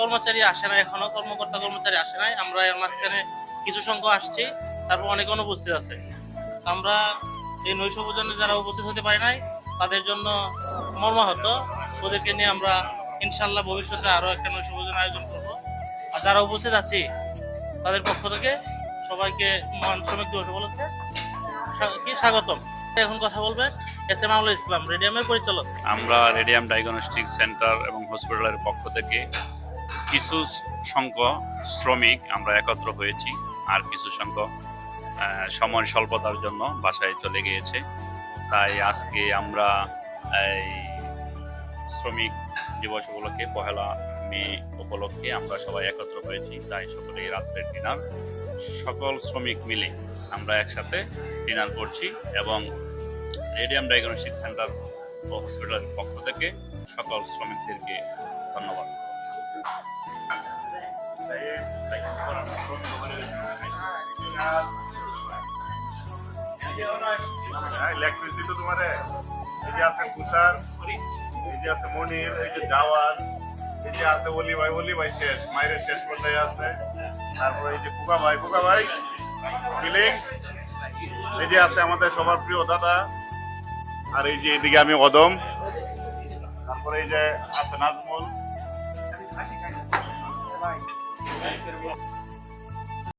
কর্মচারী আসে না এখনও কর্মকর্তা কর্মচারী আসে নাই। আমরা এর মাঝখানে কিছু সংখ্যক আসছি, তারপর অনেকে অনুপস্থিত আছে। আমরা এই নৈশ ভোজনে যারা উপস্থিত হতে পারে নাই, তাদের জন্য মর্মাহত। ওদেরকে নিয়ে আমরা ইনশাল্লাহ ভবিষ্যতে আরও একটা নৈশ ভোজন আয়োজন করব। আর যারা উপস্থিত আছি, তাদের পক্ষ থেকে সবাইকে মহান শ্রমিক দিবস উপলক্ষে কি স্বাগতম। এখন কথা বলবেন এস এম আমুল ইসলাম, রেডিয়ামের পরিচালক। আমরা রেডিয়াম ডায়াগনস্টিক সেন্টার এবং হসপিটালের পক্ষ থেকে কিছু সংখ্যক শ্রমিক আমরা একত্র হয়েছি, আর কিছু সংখ্যক সময় স্বল্পতার জন্য বাসায় চলে গিয়েছে। তাই আজকে আমরা এই শ্রমিক দিবস উপলক্ষে, পহেলা মে উপলক্ষে আমরা সবাই একত্র হয়েছি। তাই সকলে রাত্রের ডিনার, সকল শ্রমিক মিলে আমরা একসাথে ডিনার করছি এবং রেডিয়াম ডায়াগনস্টিক সেন্টার হসপিটালের পক্ষ থেকে সকল শ্রমিকদেরকে ইলেকট্রিসিটি এই যে আছে তুষার, এই যে আছে মনির, এই যে জাওয়ার এই যে আছে অলি ভাই অলি ভাই শেষ, মায়ের শেষ পর্যায়ে আছে। তারপরে এই যে কুকা ভাই কুকা ভাই ফিলিং এই যে আছে আমাদের সবার প্রিয় দাদা, আর এই যে এদিকে আমি অদম। তারপরে এই যে আছে নাজমুল। Thanks.